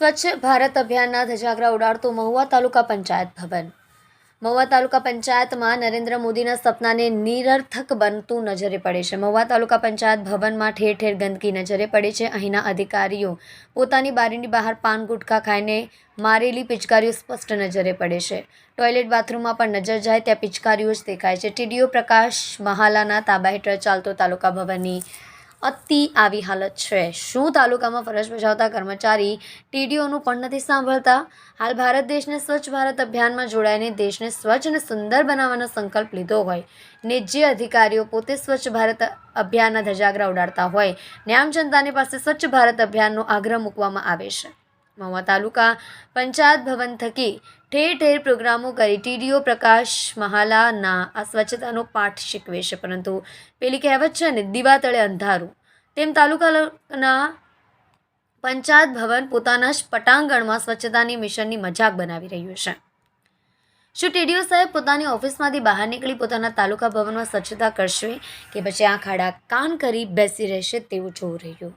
સ્વચ્છ ભારત અભિયાનના ધજાગરા ઉડાડતું મહુવા તાલુકા પંચાયત ભવન. મહુવા તાલુકા પંચાયતમાં નરેન્દ્ર મોદીના સપનાને નિરર્થક બનતું નજરે પડે છે. મહુવા તાલુકા પંચાયત ભવનમાં ઠેર ઠેર ગંદકી નજરે પડે છે. અહીંના અધિકારીઓ પોતાની બારીની બહાર પાન ગુટખા ખાઈને મારેલી પિચકારીઓ સ્પષ્ટ નજરે પડે છે. ટોયલેટ બાથરૂમમાં પણ નજર જાય ત્યાં પિચકારીઓ જ દેખાય છે. ટીડીઓ પ્રકાશ મહાલાના તાબા હેઠળ ચાલતો તાલુકા ભવનની અતિ આવી હાલત છે. શું તાલુકામાં ફરજ બજાવતા કર્મચારી ટીડીઓનું પણ નથી સાંભળતા? હાલ ભારત દેશને સ્વચ્છ ભારત અભિયાનમાં જોડાઈને દેશને સ્વચ્છ અને સુંદર બનાવવાનો સંકલ્પ લીધો હોય. ને જે અધિકારીઓ પોતે સ્વચ્છ ભારત અભિયાનના ધજાગરા ઉડાડતા હોય. ને આમ જનતાની પાસે સ્વચ્છ ભારત અભિયાનનો આગ્રહ મૂકવામાં આવે છે. મહુવા તાલુકા પંચાયત ભવન થકી ઠેર ઠેર પ્રોગ્રામો કરી ટીડીઓ પ્રકાશ મહાલાના આ સ્વચ્છતાનો પાઠ શીખવે છે. પરંતુ પેલી કહેવત છે ને, દીવા તળે અંધારું. તેમ તાલુકાના પંચાયત ભવન પોતાના જ પટાંગણમાં સ્વચ્છતાની મિશનની મજાક બનાવી રહ્યું છે. શું ટીડીઓ સાહેબ પોતાની ઓફિસમાંથી બહાર નીકળી પોતાના તાલુકા ભવનમાં સ્વચ્છતા કરશે કે પછી આ ખાડા કાન કરી બેસી રહેશે તેવું જોવું રહ્યું?